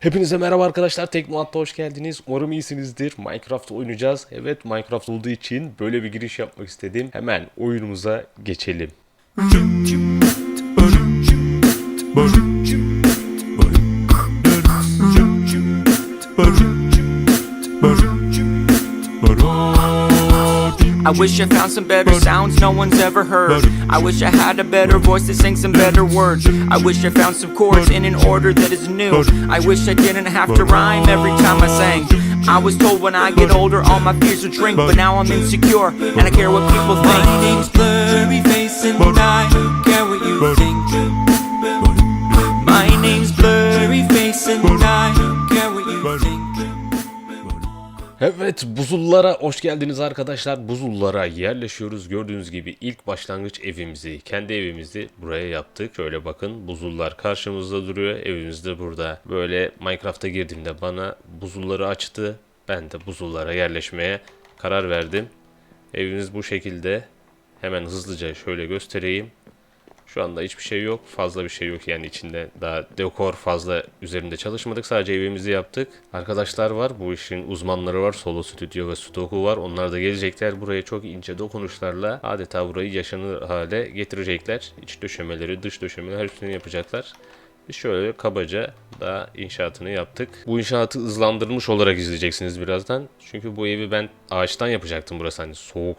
Hepinize merhaba arkadaşlar. Teknoat'ta hoş geldiniz. Umarım iyisinizdir. Minecraft oynayacağız. Evet Minecraft olduğu için böyle bir giriş yapmak istedim. Hemen oyunumuza geçelim. I wish I found some better sounds no one's ever heard. I wish I had a better voice that sang some better words. I wish I found some chords in an order that is new. I wish I didn't have to rhyme every time I sang. I was told when I get older all my fears would shrink, but now I'm insecure and I care what people think. My name's Blurry Face and I Evet buzullara hoş geldiniz arkadaşlar. Buzullara yerleşiyoruz. Gördüğünüz gibi ilk başlangıç evimizi, kendi evimizi buraya yaptık. Şöyle bakın buzullar karşımızda duruyor. Evimiz de burada. Böyle Minecraft'a girdiğimde bana buzulları açtı. Ben de buzullara yerleşmeye karar verdim. Evimiz bu şekilde. Hemen hızlıca şöyle göstereyim. Şu anda hiçbir şey yok. Fazla bir şey yok yani içinde. Daha dekor fazla üzerinde çalışmadık. Sadece evimizi yaptık. Arkadaşlar var. Bu işin uzmanları var. Solo Studio ve Sudoku var. Onlar da gelecekler. Buraya çok ince dokunuşlarla adeta burayı yaşanır hale getirecekler. İç döşemeleri, dış döşemeleri hepsini yapacaklar. Biz şöyle kabaca da inşaatını yaptık. Bu inşaatı hızlandırılmış olarak izleyeceksiniz birazdan. Çünkü bu evi ben ağaçtan yapacaktım burası hani soğuk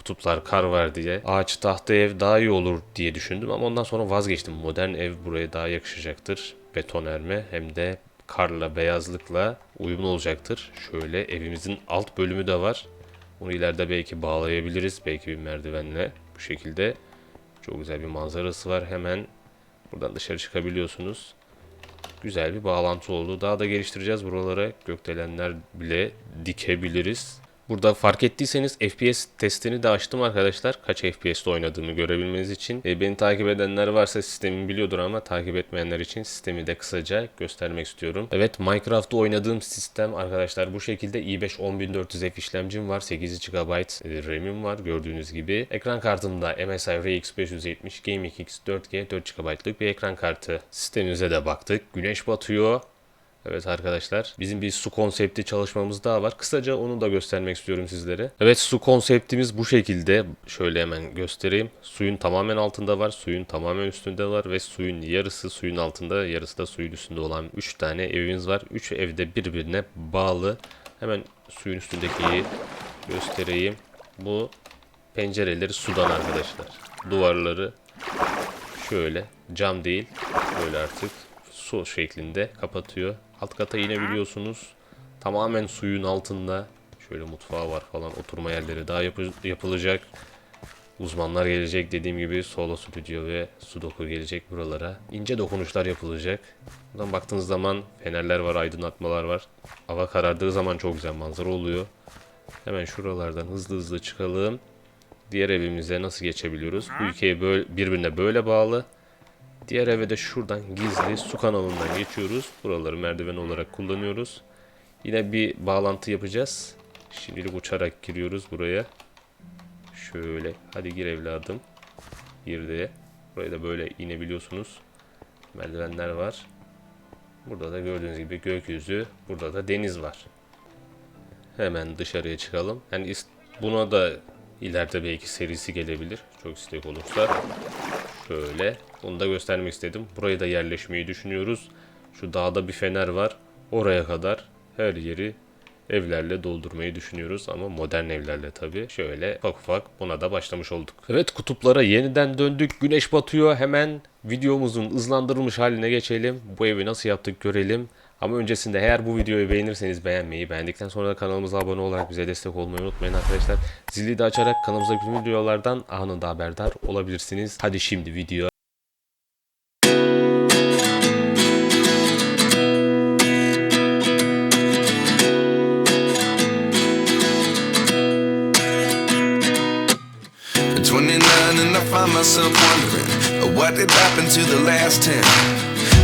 kutuplar kar var diye. Ağaç tahta ev daha iyi olur diye düşündüm ama ondan sonra vazgeçtim. Modern ev buraya daha yakışacaktır. Betonerme hem de karla beyazlıkla uyumlu olacaktır. Şöyle evimizin alt bölümü de var. Bunu ileride belki bağlayabiliriz. Belki bir merdivenle. Bu şekilde çok güzel bir manzarası var. Hemen buradan dışarı çıkabiliyorsunuz. Güzel bir bağlantı oldu. Daha da geliştireceğiz buralara. Gökdelenler bile dikebiliriz. Burada fark ettiyseniz FPS testini de açtım arkadaşlar. Kaç FPS'te oynadığımı görebilmeniz için. E, beni takip edenler varsa sistemimi biliyordur ama takip etmeyenler için sistemi de kısaca göstermek istiyorum. Evet Minecraft'ta oynadığım sistem arkadaşlar bu şekilde i5 10400F işlemcim var. 8 GB e, RAM'im var gördüğünüz gibi. Ekran kartımda MSI RX 570 Gaming X 4G 4 GB'lık bir ekran kartı. Sistemimize de baktık. Güneş batıyor. Evet arkadaşlar bizim bir su konsepti çalışmamız daha var. Kısaca onu da göstermek istiyorum sizlere. Evet su konseptimiz bu şekilde. Şöyle hemen göstereyim. Suyun tamamen altında var. Suyun tamamen üstünde var. Ve suyun yarısı suyun altında yarısı da suyun üstünde olan 3 tane evimiz var. 3 evde birbirine bağlı. Hemen suyun üstündeki göstereyim. Bu pencereleri sudan arkadaşlar. Duvarları şöyle cam değil böyle artık su şeklinde kapatıyor. Alt kata inebiliyorsunuz. Tamamen suyun altında. Şöyle mutfağı var falan. Oturma yerleri daha yapı- yapılacak. Uzmanlar gelecek dediğim gibi Solo Studio ve Sudoku gelecek buralara. İnce dokunuşlar yapılacak. Buradan baktığınız zaman fenerler var, aydınlatmalar var. Hava karardığı zaman çok güzel manzara oluyor. Hemen şuralardan hızlı hızlı çıkalım. Diğer evimize nasıl geçebiliyoruz? Bu ülkeye böyle, birbirine böyle bağlı. Diğer eve de şuradan gizli su kanalından geçiyoruz. Buraları merdiven olarak kullanıyoruz. Yine bir bağlantı yapacağız. Şimdilik uçarak giriyoruz buraya. Şöyle. Hadi gir evladım. Girdi. Buraya da böyle inebiliyorsunuz. Merdivenler var. Burada da gördüğünüz gibi gökyüzü. Burada da deniz var. Hemen dışarıya çıkalım. Yani buna da ileride belki serisi gelebilir. Çok istek olursa. Şöyle. Bunu da göstermek istedim. Buraya da yerleşmeyi düşünüyoruz. Şu dağda bir fener var. Oraya kadar her yeri evlerle doldurmayı düşünüyoruz ama modern evlerle tabii. Şöyle ufak ufak buna da başlamış olduk. Evet kutuplara yeniden döndük. Güneş batıyor. Hemen videomuzun hızlandırılmış haline geçelim. Bu evi nasıl yaptık görelim. Ama öncesinde eğer bu videoyu beğenirseniz beğenmeyi, beğendikten sonra da kanalımıza abone olarak bize destek olmayı unutmayın arkadaşlar. Zili de açarak kanalımıza bütün videolardan anında haberdar olabilirsiniz. Hadi şimdi video At 29 and I find myself wondering what did happen to the last 10.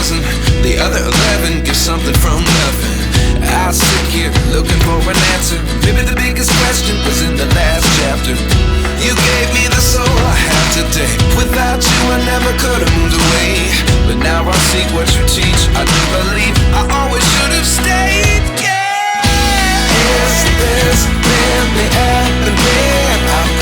dozen. The other eleven get something from nothing. I sit here looking for an answer. Maybe the biggest question was in the last chapter. You gave me the soul I have today. Without you, I never could have moved away. But now I seek what you teach. I do believe I always should have stayed. Yeah. Is this really happening?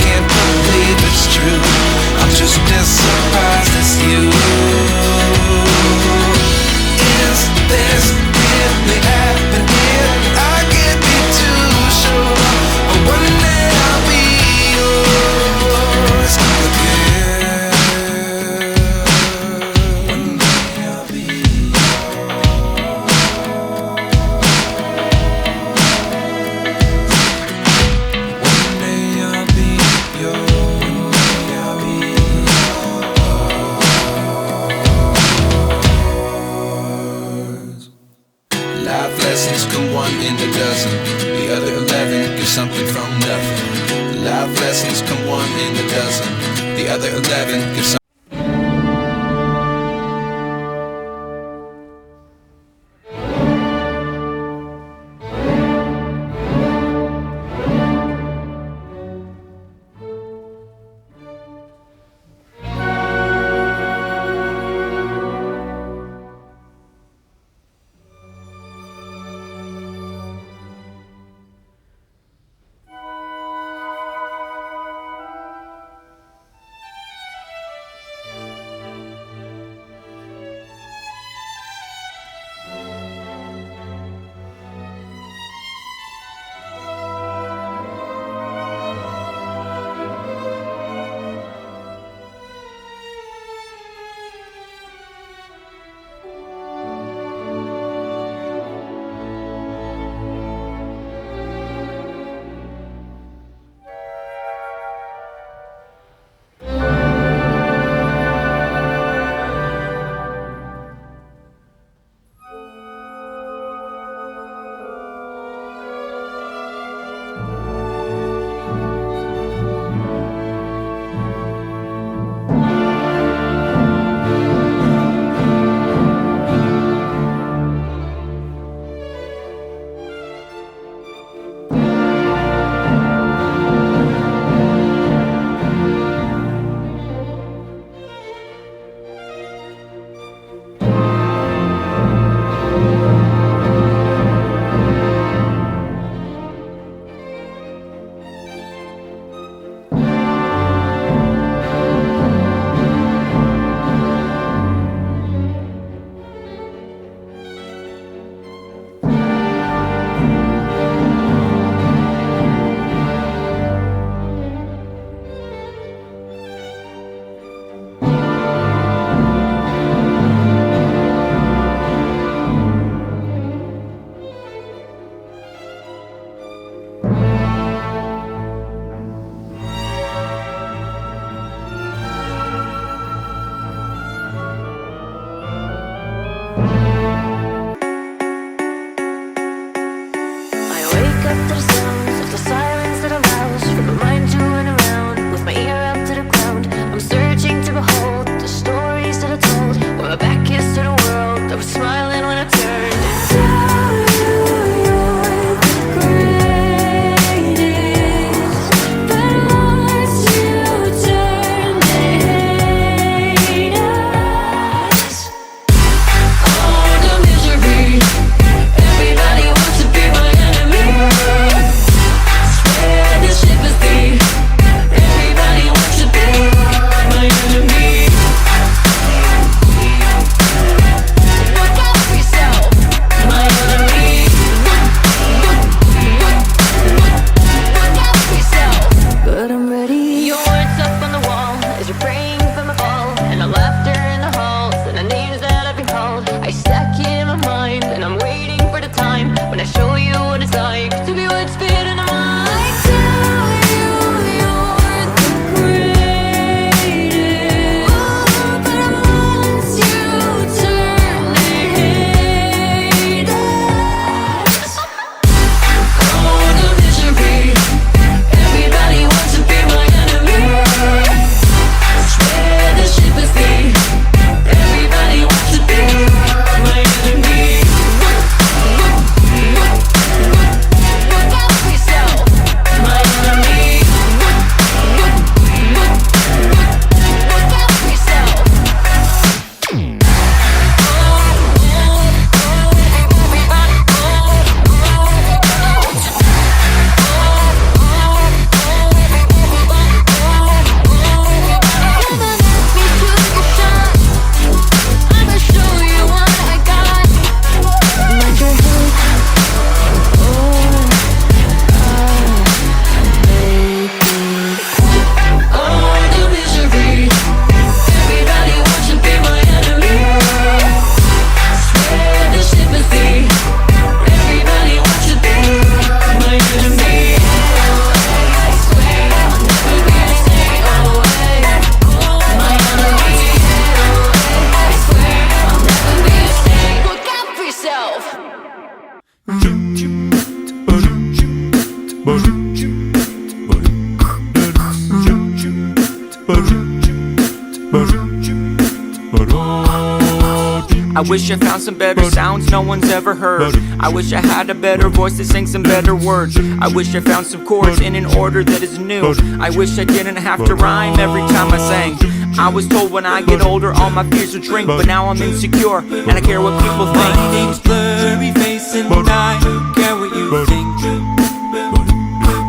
I wish I found some better sounds no one's ever heard. I wish I had a better voice to sing some better words. I wish I found some chords in an order that is new. I wish I didn't have to rhyme every time I sang. I was told when I get older all my fears will drink, but now I'm insecure and I care what people think. My name's Blurry Face and I don't care what you think.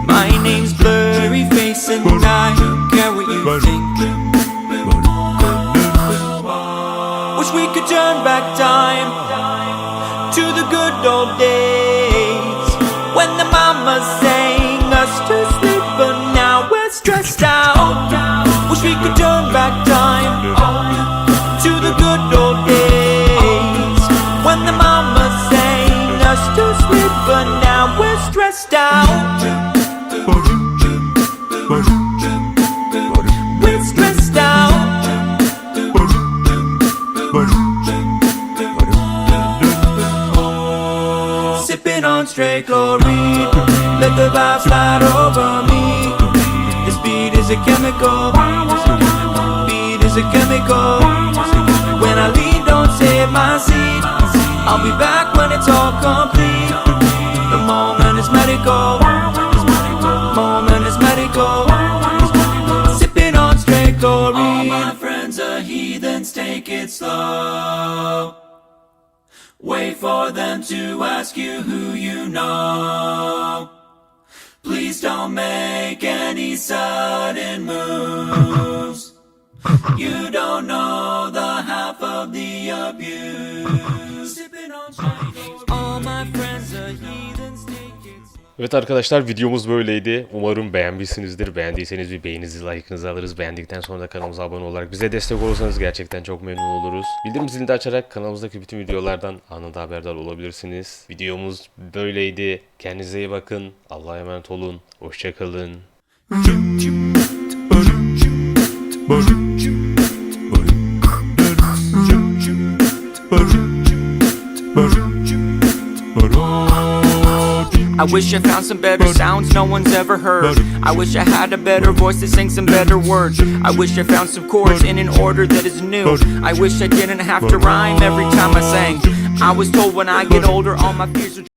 My name's Blurry Face and I don't care what you think. Turn back time to the good old days when the mamas sang us to sleep, but now we're stressed out. Wish we could turn back time to the good old days when the mamas sang us to sleep, but now we're stressed out. Sipping on straight chlorine. Let the vibe slide over me. This beat is a chemical. Beat is a chemical. When I leave, don't save my seat. I'll be back when it's all complete. The moment is medical. Moment is medical. Sipping on straight chlorine. All my friends are heathens. Take it slow. Wait for them to ask you who you know. Please don't make any sudden moves. You don't know the half of the abuse. Evet arkadaşlar videomuz böyleydi. Umarım beğenmişsinizdir. Beğendiyseniz bir beğeninizi, like'ınızı alırız. Beğendikten sonra da kanalımıza abone olarak bize destek olursanız gerçekten çok memnun oluruz. Bildirim zilini de açarak kanalımızdaki bütün videolardan anında haberdar olabilirsiniz. Videomuz böyleydi. Kendinize iyi bakın. Allah'a emanet olun. Hoşçakalın. I wish I found some better sounds no one's ever heard. I wish I had a better voice to sing some better words. I wish I found some chords in an order that is new. I wish I didn't have to rhyme every time I sang. I was told when I get older all my fears will